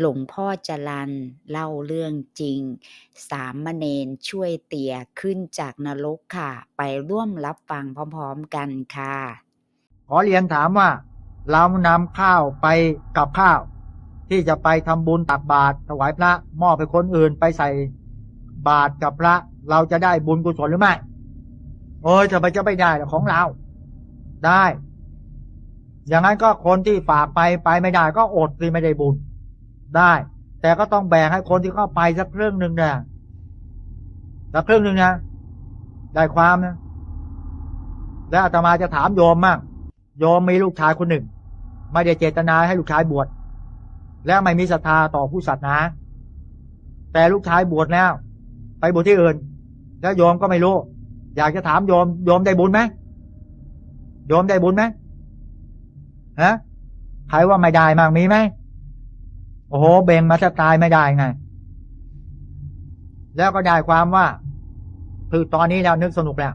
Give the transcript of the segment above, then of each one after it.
หลวงพ่อจรัญเล่าเรื่องจริง สามเณรช่วยเตี่ยขึ้นจากนรกค่ะ ไปร่วมรับฟังพร้อมๆกันค่ะ ขอเรียนถามว่า เรานำข้าวไปกับข้าว ที่จะไปทำบุญตักบาตรถวายพระมอบไปคนอื่นไปใส่บาตรกับพระ เราจะได้บุญกุศลหรือไม่โอ้ยจะไปจะไม่ได้ของเรา ได้ อย่างนั้นก็คนที่ฝากไปไปไม่ได้ก็อดสิไม่ได้บุญ ได้ แต่ก็ต้องแบ่งให้คนที่เข้าไปสักครึ่งหนึ่งนะสักครึ่งหนึ่งนะได้ความนะแล้วอาตมาจะถามโยมมั่งโยมมีลูกชายคนหนึ่ง ไม่ได้เจตนาให้ลูกชายบวชแล้วไม่มีศรัทธาต่อผู้ศาสนา แต่ลูกชายบวชแล้ว ไปบวชที่อื่น แล้วโยมก็ไม่รู้ อยากจะถามโยมโยมได้บุญไหมโยมได้บุญไหมฮะใครว่าไม่ได้มั่งมีไหม โอ้โหเบ่งมาจะตายไม่ได้ไง แล้วก็ได้ความว่า คือตอนนี้เรานึกสนุกแล้ว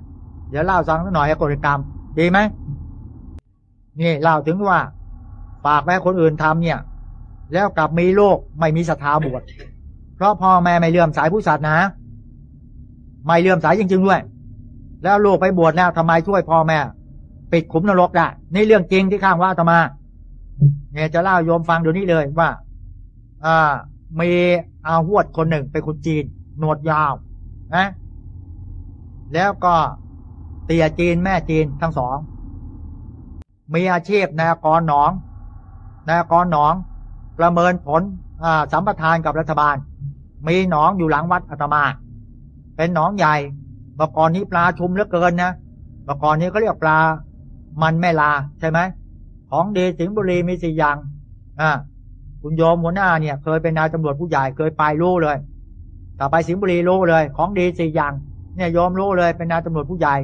เดี๋ยวเล่าสักหน่อยให้กฎกรรมดีไหมนี่เล่าถึงว่าฝากไว้คนอื่นทำเนี่ย แล้วกลับมีโลกไม่มีศรัทธาบวชเพราะพ่อแม่ไม่เลื่อมสายผู้ศาสนาไม่เลื่อมสายจริงๆด้วย แล้วลูกไปบวชแล้วทำไมช่วยพ่อแม่ ปิดขุมนรกได้นี่เรื่องจริงที่ข้างว่าอาตมาเนี่ยจะเล่าโยมฟังเดี๋ยวนี้เลยว่า อ่ามีอาหวดคนหนึ่งเป็นคนจีนหนวดยาวนะแล้วก็เตียจีนแม่จีนทั้งสอง มีอาชีพนายกรหนองนายกรหนอง ประเมินผลอ่าสัมปทานกับรัฐบาล มีหนองอยู่หลังวัดอาตมา เป็นหนองใหญ่เมื่อก่อนนี้ปลาชุมเหลือเกินนะเมื่อก่อนนี้เขาเรียกปลามันแม่ลาใช่ไหมของดีสิงห์บุรีมีสี่อย่างอ่า คุณโยมหัวหน้าเนี่ย เคยเป็นนายตำรวจผู้ใหญ่เคยไปรู้เลย ต่อไปสิงห์บุรีรู้เลย ของดีสี่อย่าง เนี่ยโยมรู้เลยเป็นนายตำรวจผู้ใหญ่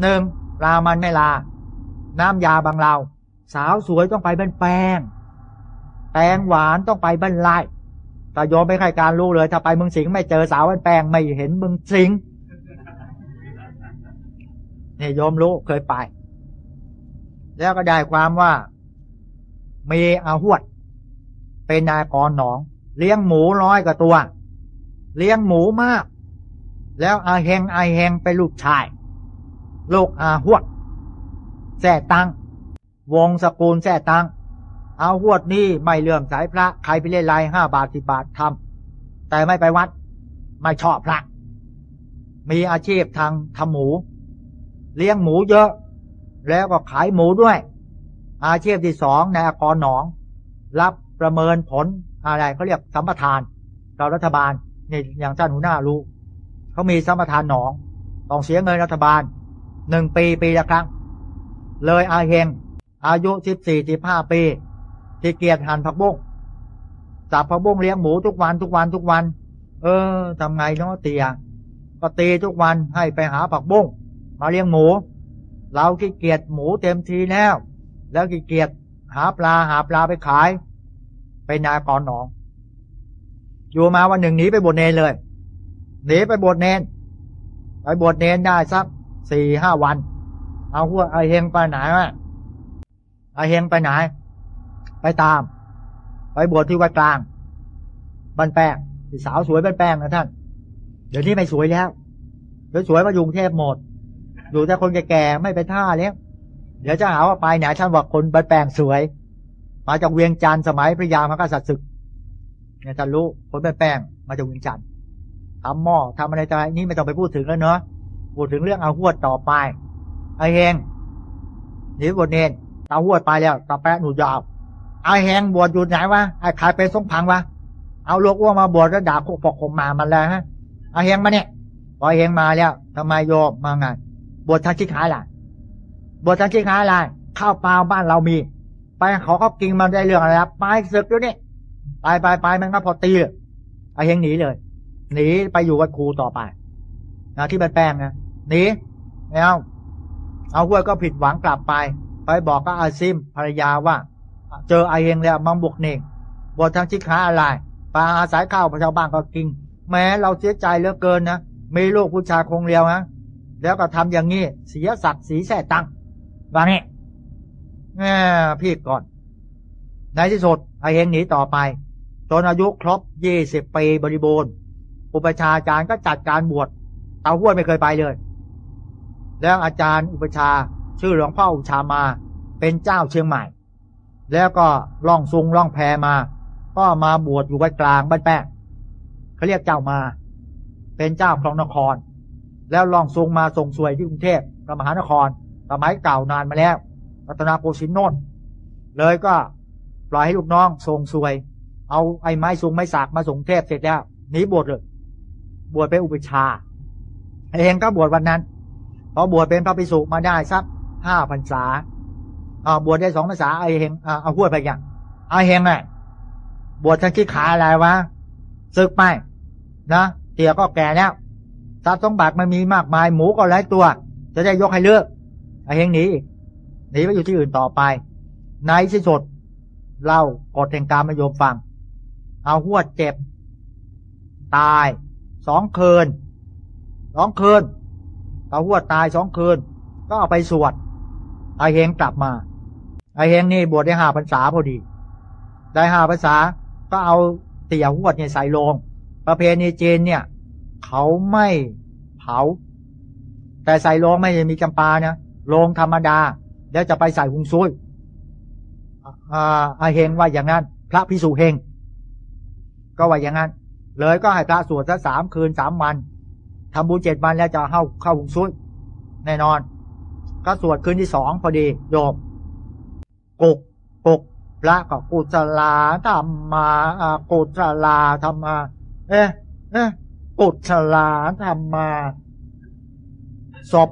หนึ่งลามันไม่ลา น้ำยาบางเราสาวสวยต้องไปบ้านแปงแตงหวานต้องไปบ้านไร่แต่โยมไม่ใครการรู้เลย ถ้าไปเมืองสิงห์ไม่เจอสาวบ้านแป้งไม่เห็นเมืองสิงห์เนี่ยโยมรู้เคยไป แล้วก็ได้ความว่ามีอาหวด เป็นนายกรหนอง เลี้ยงหมูร้อยกว่าตัว เลี้ยงหมูมาก แล้วอาเฮงอาเฮงเป็นลูกชายลูกอาหวดแท่ตังวงสกุลแท่ตังอาหวดนี่ไม่เลื่อมสายพระใครไปเล่นไรห้าบาทสิบาททำแต่ไม่ไปวัด ไม่ชอบพระมีอาชีพทางทำหมู เลี้ยงหมูเยอะ แล้วก็ขายหมูด้วย อาชีพที่สองในอากรหนอง รับ ประเมินผลอะไรเขาเรียกสัมปทานเรารัฐบาลนี่อย่างท่านหัวหน้ารู้เขามีสัมปทานหนองต้องเสียเงินรัฐบาลหนึ่งปีปีละครั้ง เลยอาเฮงอายุสิบสี่สิบห้าปี ที่เกียรติหันผักบุ้งจับผักบุ้งเลี้ยงหมูทุกวันทุกวันทุกวัน เออทำไงเนาะเตียก็ตีทุกวันให้ไปหาผักบุ้งมาเลี้ยงหมู เราขี้เกียจหมูเต็มทีแล้ว แล้วขี้เกียจหาปลาหาปลาไปขาย ไปนากรหนอง อยู่มาวันหนึ่งหนีไปบวชเนนเลยหนีไปบวชเนนไปบวชเนนได้สักสี่ห้าวัน เอาหัวไอเฮงไปไหนวะไอเฮงไปไหน ไปตาม ไปบวชที่วัดกลางบ้านแป้งสาวสวยบ้านแป้งนะท่าน เดี๋ยวนี้ไม่สวยแล้วเดี๋ยวสวยมาอยู่กรุงเทพหมดอยู่แต่คนแก่ๆไม่ไปท่าแล้วเดี๋ยวจะหาว่าไปไหนท่านบอกคนบ้านแป้งสวย มาจากเวียงจันทร์สมัยพระยามหากษัตริย์ศึกเนี่ยท่านรู้คนบ้านแป้งมาจากเวียงจันทร์ทำหม้อทำอะไรต่ออะไรนี่ไม่ต้องไปพูดถึงแล้วเนาะพูดถึงเรื่องเอาหวดต่อไปไอเฮงหนีบวชเนนเอาหวดไปแล้วตาแปะหนูยาวไอเฮงบวชอยู่ไหนวะไอใครเป็นสงพังวะเอาลูกอ้วมาบวชแล้วด่าพวกปกผมมามันแล้วฮะไอเฮงมาเนี่ยพอไอเฮงมาแล้วทำไมโยมมาไงบวชทางชิคายล่ะบวชทางชิคายล่ะข้าวเปล่าบ้านเรามี เขากินมันได้เรื่องอะไรครับไปศึกอยู่นี่ไปไปไปมันก็พอตีไอเฮงหนีเลย หนีไปอยู่วัดครูต่อไปนะที่บ้านแป้งนะหนีไม่เอาเอาห้วยก็ผิดหวังกลับไป ไปบอกกับอาซิมภรรยาว่า เจอไอเฮงแล้วมังบุกเน่งบททางชิค้าอะไรปลาอาศัยข้าวชาวบ้านก็กินแม้เราเสียใจเหลือเกินนะมีลูกผู้ชายคงเรียวนะแล้วก็ทำอย่างนี้เสียศักดิ์ศรีแส่ตังว่านี่ พี่ก่อน ในที่สุดไอเฮงหนีต่อไป จนอายุครบยี่สิบปีบริบูรณ์ อุปชาอาจารย์ก็จัดการบวชเตาห้วยไม่เคยไปเลย แล้วอาจารย์อุปชาชื่อหลวงพ่ออุชามาเป็นเจ้าเชียงใหม่ แล้วก็ล่องซุงล่องแพมา ก็มาบวชอยู่วัดกลางบ้านแป้งเขาเรียกเจ้ามา เป็นเจ้าครองนคร แล้วล่องซุงมาส่งสวยที่กรุงเทพพระมหานครสมัยเก่านานมาแล้ว รัตนโกสินทร์โน่นเลยก็ปล่อยให้ลูกน้องส่งสวย เอาไอ้ไม้ซุงไม้สากมาส่งเทพเสร็จแล้วหนีบวชเลย บวชเป็นอุปชา เองก็บวชวันนั้นพอบวชเป็นพระภิกษุมาได้สักห้าพรรษาอ่าบวชได้สองพรรษาไอ้เฮงอ่าเอาพูดไปอย่างไอ้เฮงไงบวชทั้งขี้ขาอะไรวะศึกไปนะเตี่ยก็แก่แล้วทรัพย์สมบัติมันมีมากมายหมูก็หลายตัว จะได้ยกให้เลือกไอ้เฮงหนีอีก หนีไปอยู่ที่อื่นต่อไป ในที่สุดเล่ากฎแห่งการมโยมฟัง เอาหัวเจ็บ ตายสองคืนสองคืนเอาหัวตายสองคืน ก็เอาไปสวดไอเฮงกลับมา ไอเฮงนี่บวชได้ห้าพรรษาพอดี ได้ห้าพรรษาก็เอาเตี่ยหัวเนี่ยใส่โลง ประเพณีจีนเนี่ย เขาไม่เผา แต่ใส่โลงไม่มีจำปานะโลงธรรมดา แล้วจะไปใส่หุงซุยอ่าเฮงว่าอย่างนั้น พระพิสุเฮง ก็ว่าอย่างนั้น เลยก็ให้พระสวดสักสามคืนสามวันทำบุญเจ็ดวันแล้วจะเข้าเข้าหุงซุยแน่นอน ก็สวดคืนที่สองพอดีโยมกุกกุกพระก็กุศลาธรรมาอ่ากุศลาธรรมา เอ๊ะเอ๊ะกุศลาธรรมาศพ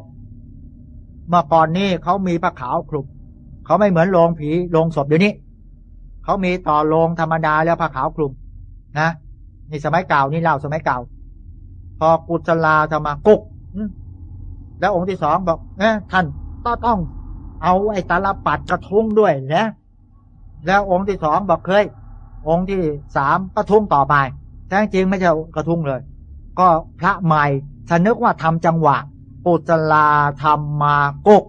เมื่อก่อนนี้เขามีผ้าขาวคลุมเขาไม่เหมือนโรงผีโรงศพเดี๋ยวนี้เขามีต่อโรงธรรมดาแล้วผ้าขาวคลุมนะนี่สมัยเก่านี่เล่าสมัยเก่า พอกุศลาธรรมากุกแล้วองค์ที่สองบอกเอ๊ะท่านก็ต้อง เอาไอ้ตาลปัดกระทุ้งด้วยนะแล้วองค์ที่สองบอกเคย องค์ที่สามกระทุ้งต่อไปแต่จริงไม่ใช่กระทุ้งเลย ก็พระใหม่ฉันนึกว่าทำจังหวะ กุศลาธรรมากก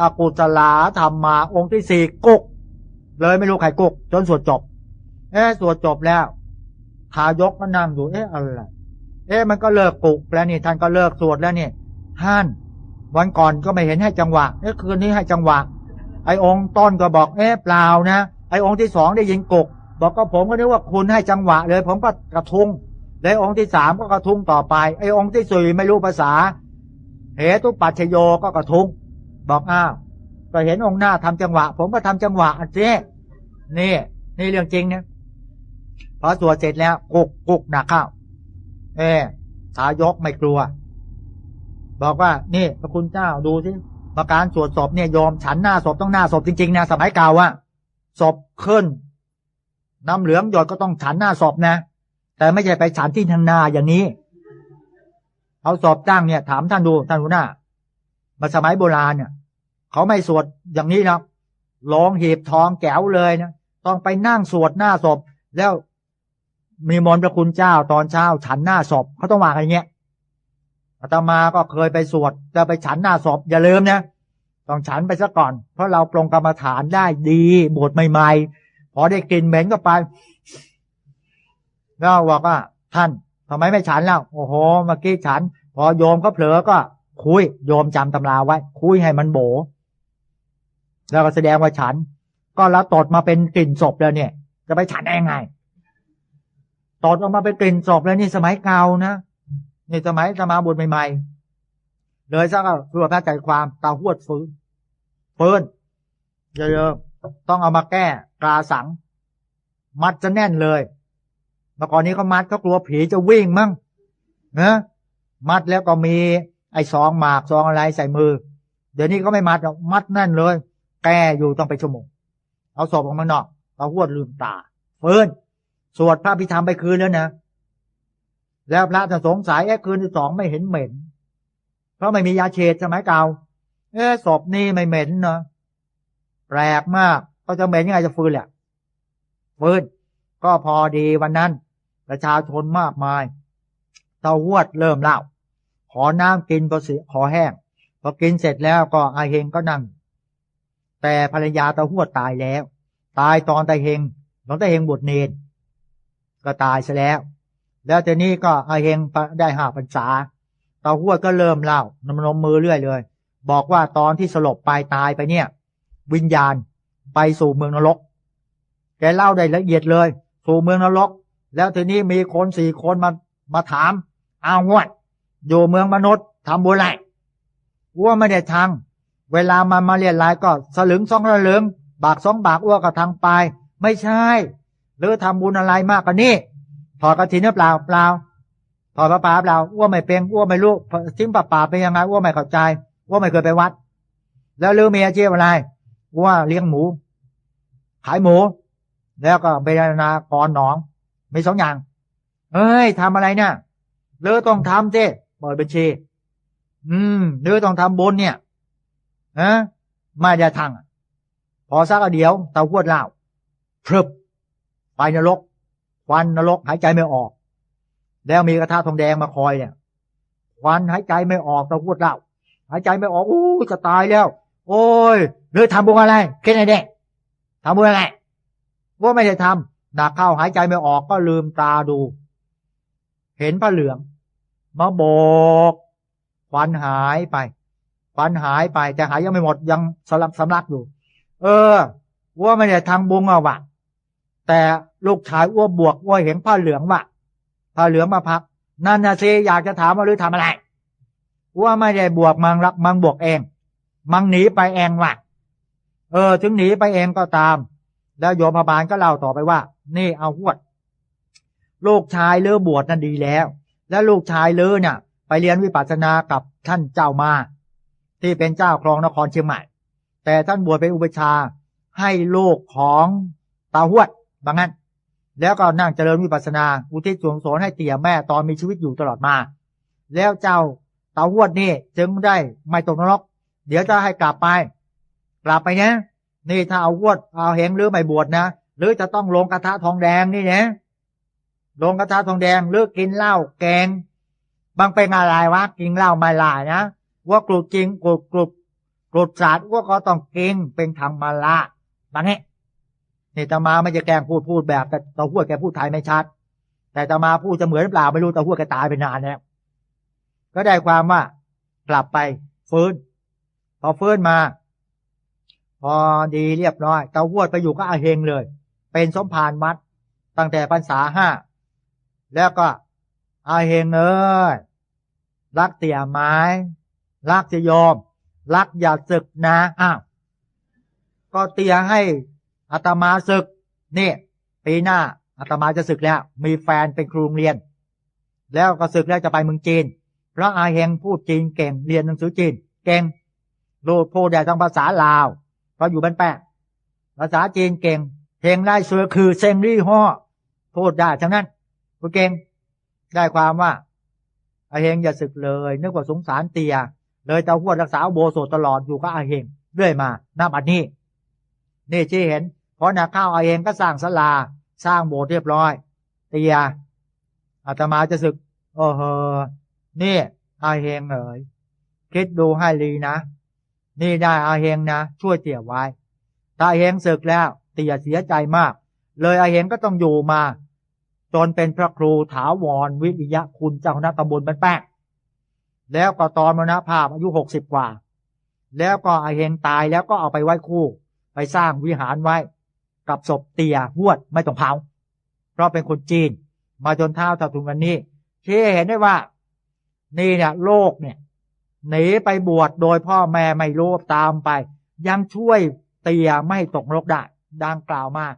อกุศลาธรรมาองค์ที่สี่กก เลยไม่รู้ใครกก จนสวดจบ เอ๊สวดจบแล้วทายกก็นั่งอยู่เอ๊ะอะไรเอ๊ะมันก็เลิกกุกแล้วนี่ท่านก็เลิกสวดแล้วนี่ท่านวันก่อนก็ไม่เห็นให้จังหวะเอ๊ะคืนนี้ให้จังหวะ ไอ้องค์ต้นก็บอกเอ๊ะเปล่านะไอ้องค์ที่สองได้ยินกก บอกก็ผมก็นึกว่าคุณให้จังหวะเลย ผมก็กระทุงแล้วองค์ที่สามก็กระทุงต่อไปไอ้องค์ที่สี่ไม่รู้ภาษา เหตุปัจโยก็กระทุงบอกอ้าวก็เห็นองค์หน้าทำจังหวะ ผมก็ทำจังหวะอันนี้นี่นี่เรื่องจริงเนี่ยพอสวดเสร็จแล้วกุกกุกหนักเข้า เออสายกไม่กลัว บอกว่า นี่พระคุณเจ้าดูสิมาการสวดศพเนี่ยยอมฉันหน้าศพต้องหน้าศพจริงๆนะสมัยเก่าอะศพขึ้น น้ำเหลืองหยดก็ต้องฉันหน้าศพนะ แต่ไม่ใช่ไปฉันที่ทางหน้าอย่างนี้ เอาศพตั้งเนี่ย ถามท่านดูท่านดูหน้า มาสมัยโบราณเนี่ยเขาไม่สวดอย่างนี้นะร้องเหีบทองแก้วเลยนะต้องไปนั่งสวดหน้าศพ แล้วมีมนต์พระคุณเจ้าตอนเช้า ฉันหน้าศพเขาต้องวางอย่างเงี้ยอาตมาก็เคยไปสวดจะไปฉันหน้าศพอย่าลืมนะต้องฉันไปซะก่อน เพราะเราปรงกรรมฐานได้ดีบวชใหม่ๆพอได้กลิ่นเหม็นก็ไปแล้วบอกว่าท่าน ทำไมไม่ฉันแล้วโอ้โหเมื่อกี้ฉัน พอโยมก็เผลอก็ คุยโยมจำตำราไว้ คุยให้มันโบ แล้วก็แสดงว่าฉัน ก็แล้วตดมาเป็นกลิ่นศพแล้วเนี่ย จะไปฉันได้ยังไงตดออกมาเป็นกลิ่นศพแล้วนี่สมัยเก่านะนี่สมัยสมาบุญใหม่ๆเลยซะก็เพื่อพระใจความตาหวดฟื้นฟื้นเยอะๆต้องเอามาแก้กราสัง มัดจะแน่นเลย เมื่อก่อนนี้เขามัดเขากลัวผีจะวิ่งมั้งนะมัดแล้วก็มี ไอ้ซองหมากซองอะไรใส่มือ เดี๋ยวนี้ก็ไม่มัดหรอกมัดแน่นเลย แกอยู่ต้องไปชั่วโมงเอาศพออกมานอกเอาหวดลืมตาเฟินสวดพระพิธรรมไปคืนแล้วนะแล้วพระจะสงสัยเอ๊ะคืนที่สองไม่เห็นเหม็น เพราะไม่มียาเฉดสมัยเก่าเอ๊ะศพนี่ไม่เหม็นเนาะแปลกมาก ก็จะเหม็นยังไงจะฟื้นแหละฟื้น ก็พอดีวันนั้น ประชาชนมากมายเตาหวดเริ่มเล่า ขอน้ำกินพอเสียขอแห้งพอกินเสร็จแล้วก็อาเฮงก็นั่ง แต่ภรรยาตาหวดตายแล้ว ตายตอนตาเฮงหลวงตาเฮงบวชเนนก็ตายซะแล้ว แล้วทีนี้ก็อาเฮงได้ห้าพรรษาตาหวดก็เริ่มเล่านมนมมือเรื่อยเลย บอกว่าตอนที่สลบไปตายไปเนี่ย วิญญาณไปสู่เมืองนรก แกเล่าได้ละเอียดเลย สู่เมืองนรก แล้วทีนี้มีคนสี่คนมามาถามอ้าวงวด อยู่เมืองมนุษย์ทำบุญอะไรอ้วไม่ได้ทาง เวลามันมาเรียนรายก็สลึงสองสลึงบากสองบากอ้วก็ทางไป ไม่ใช่ หรือทำบุญอะไรมากกว่านี้ถอดกระถินหรือเปล่าเปล่าถอดพระปาเปล่าอ้วไม่เป็นอ้วไม่รู้ทิ้งป่าป่าเป็นยังไงอ้วไม่เข้าใจอ้วไม่เคยไปวัด แล้วลือมีอาชีพอะไรอ้วเลี้ยงหมู ขายหมู แล้วก็เป็นากรหนองมีสองอย่าง เอ้ยทำอะไรเนี่ยเลือต้องทำสิเปิดบัญชี อืมเลือต้องทำบุญเนี่ยฮะไม่ได้ทางพอสักเดียวเตาขวดเหล้าพรึบไฟนรกควันนรกหายใจไม่ออก แล้วมีกระทะทองแดงมาคอยเนี่ยควันหายใจไม่ออกเตาขวดเหล้าหายใจไม่ออกอู้จะตายแล้ว โอ้ยเลือทำบุญอะไรแค่ไหนเด็กทำบุญอะไร ว่าไม่ได้ทำดักเข้าหายใจไม่ออกก็ลืมตาดู เห็นผ้าเหลืองมาโบกควันหายไปควันหายไป แต่หายยังไม่หมดยังสลับสำลักอยู่ เออว่าไม่ได้ทางบุญเอาวะแต่ลูกชายอ้วบวกอ้วเห็นผ้าเหลืองวะผ้าเหลืองมาพักนั่นนะสิอยากจะถามว่าหรือทำอะไรว่าไม่ได้บวกมังรักมังบวกเอง มังหนีไปเองวะเออ ถึงหนีไปเองก็ตาม แล้วโยมพบาลก็เล่าต่อไปว่า นี่เอาหวด ลูกชายเลอบวชนั่นดีแล้ว แล้วลูกชายเลอเนี่ย ไปเรียนวิปัสสนากับท่านเจ้ามา ที่เป็นเจ้าครองนครเชียงใหม่ แต่ท่านบวชเป็นอุปชาให้ลูกของตาหวดบางนั้น แล้วก็นั่งเจริญวิปัสสนา อุทิศส่วนกุศลให้เตี่ยแม่ตอนมีชีวิตอยู่ตลอดมา แล้วเจ้าตาหวดนี่จึงได้ไม่ตกนรก เดี๋ยวจะให้กลับไป กลับไปเนะ นี่ถ้าเอาวดเอาเหงหรือไม่บวชนะหรือจะต้องลงกระทะทองแดงนี่นะลงกระทะทองแดงหรือกินเหล้าแกง บางเป็นอะไรวะกินเหล้าไม่ลายนะว่ากรุดจริงกรุดกรุดกรุดศาสตร์ว่าก็ต้องกินเป็นธรรมละบางนี้นี่ตามาไม่จะแกงพูดพูดแบบ แต่ตาหัวแกพูดไทยไม่ชัด แต่ตามาพูดจะเหมือนหรือเปล่าไม่รู้ตาหัวแกตายไปนานแล้วก็ได้ความว่ากลับไปฟื้นพอฟื้นมา พอดีเรียบร้อยตาหัวไปอยู่ก็อาเฮงเลย เป็นสมภารวัด ตั้งแต่พรรษาห้า แล้วก็อาเฮงเอ้ยรักเตี่ยไม้ รักจะยอม รักอย่าศึกนะอ้าวก็เตียให้อาตมาศึกนี่ปีหน้าอาตมาจะศึกแล้ว มีแฟนเป็นครูโรงเรียน แล้วก็ศึกแล้วจะไปเมืองจีน เพราะอาเฮงพูดจีนเก่งเรียนหนังสือจีน เก่งรูดพูดได้ทั้งภาษาลาว เราอยู่บ้านแปะภาษาจีนเก่ง เพลงไล่เสือคือเซงรี่ฮ่อพูดได้ทั้งนั้นพูดเก่งได้ความว่าอาเฮงอย่าศึกเลย นึกว่าสงสารเตีย เลยเตาหวดรักษาอุโบสตลอดอยู่กับอาเฮงเรื่อยมานับอันนี้ นี่ที่เห็นเพราะนาข้าวอาเฮงก็สร้างศาลา สร้างโบสถ์เรียบร้อย เตียอาตมาจะศึกโอ้โหนี่อาเฮงเอ๋ยคิดดูให้ลีนะ นี่ได้อาเฮงนะช่วยเตี่ยไว้ ถ้าอาเฮงศึกแล้ว เตี่ยเสียใจมาก เลยอาเฮงก็ต้องอยู่มา จนเป็นพระครูถาวรวิริยะคุณเจ้าคณะตำบลบ้านแป้งแล้วก็ตอนมรณภาพอายุหกสิบกว่า แล้วก็อาเฮงตายแล้วก็เอาไปไว้คู่ ไปสร้างวิหารไว้ กับศพเตียหวดไม่ต้องเผา เพราะเป็นคนจีน มาจนเท่าถาทุงวันนี้ที่เห็นได้ว่า นี่เนี่ยโลกเนี่ย หนีไปบวชโดยพ่อแม่ไม่รู้ตามไป ยังช่วยเตียไม่ตกนรกได้ดังกล่าวมาก